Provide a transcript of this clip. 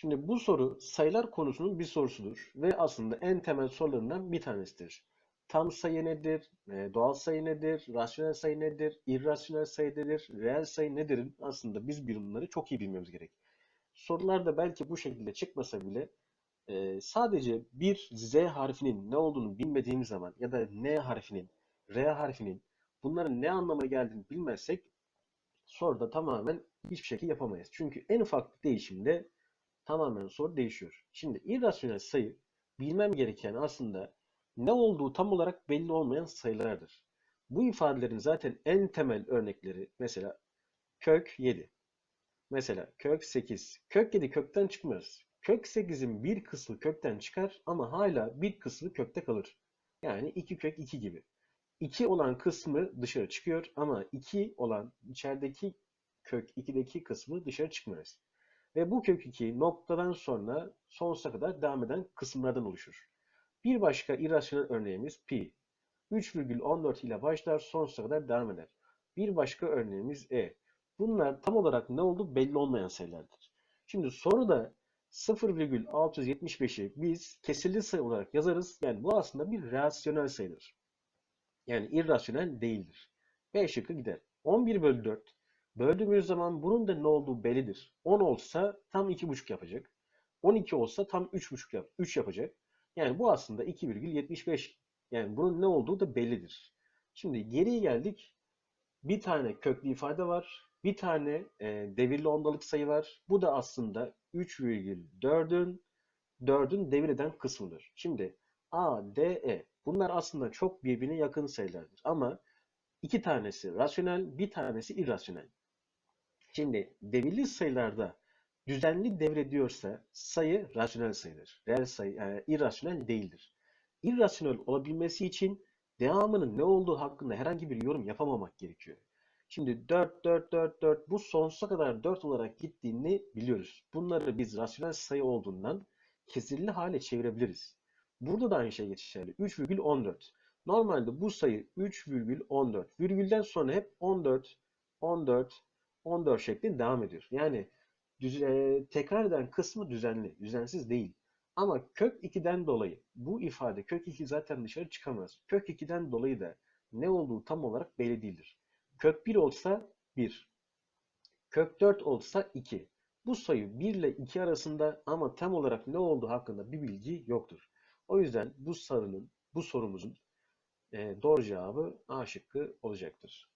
Şimdi bu soru sayılar konusunun bir sorusudur ve aslında en temel sorularından bir tanesidir. Tam sayı nedir? e, Doğal sayı nedir? Rasyonel sayı nedir? irrasyonel sayı nedir? Reel sayı nedir? Aslında biz bunları çok iyi bilmemiz gerek. Sorularda belki bu şekilde çıkmasa bile e, sadece bir Z harfinin ne olduğunu bilmediğimiz zaman ya da N harfinin, R harfinin bunların ne anlama geldiğini bilmezsek soruda tamamen hiçbir şekilde yapamayız. Çünkü en ufak bir değişimde tamamen soru değişiyor. Şimdi irrasyonel sayı bilmem gereken aslında ne olduğu tam olarak belli olmayan sayılardır. Bu ifadelerin zaten en temel örnekleri mesela kök 7. Mesela kök 8. Kök 7 kökten çıkmaz. Kök 8'in bir kısmı kökten çıkar ama hala bir kısmı kökte kalır. Yani 2 kök 2 gibi. 2 olan kısmı dışarı çıkıyor ama 2 olan içerideki kök 2'deki kısmı dışarı çıkmaz. Ve bu kök 2 noktadan sonra sonsuza kadar devam eden kısımlardan oluşur. Bir başka irrasyonel örneğimiz pi. 3,14 ile başlar sonsuza kadar devam eder. Bir başka örneğimiz e. Bunlar tam olarak ne oldu belli olmayan sayılardır. Şimdi soruda 0,675'i biz kesirli sayı olarak yazarız. Yani bu aslında bir rasyonel sayıdır. Yani irrasyonel değildir. B şıkkı gider. 11 bölü 4. Böldüğümüz zaman bunun da ne olduğu bellidir. 10 olsa tam 2,5 yapacak. 12 olsa tam 3,5 yap 3 yapacak. Yani bu aslında 2,75. Yani bunun ne olduğu da bellidir. Şimdi geriye geldik. Bir tane köklü ifade var. Bir tane e, devirli ondalık sayı var. Bu da aslında 3,4'ün 4'ün devir eden kısmıdır. Şimdi A, D, E. Bunlar aslında çok birbirine yakın sayılardır. Ama iki tanesi rasyonel, bir tanesi irrasyonel. Şimdi devirli sayılarda düzenli devrediyorsa sayı rasyonel sayıdır. Reel sayı, yani irrasyonel değildir. İrrasyonel olabilmesi için devamının ne olduğu hakkında herhangi bir yorum yapamamak gerekiyor. Şimdi 4, 4, 4, 4 bu sonsuza kadar 4 olarak gittiğini biliyoruz. Bunları biz rasyonel sayı olduğundan kesirli hale çevirebiliriz. Burada da aynı şey geçerli. 3,14. Normalde bu sayı 3,14. Virgülden sonra hep 14, 14, 14 şeklinde devam ediyor. Yani düz, e, tekrar eden kısmı düzenli, düzensiz değil. Ama kök 2'den dolayı bu ifade kök 2 zaten dışarı çıkamaz. Kök 2'den dolayı da ne olduğu tam olarak belli değildir. Kök 1 olsa 1. Kök 4 olsa 2. Bu sayı 1 ile 2 arasında ama tam olarak ne olduğu hakkında bir bilgi yoktur. O yüzden bu sorunun, bu sorumuzun e, doğru cevabı A şıkkı olacaktır.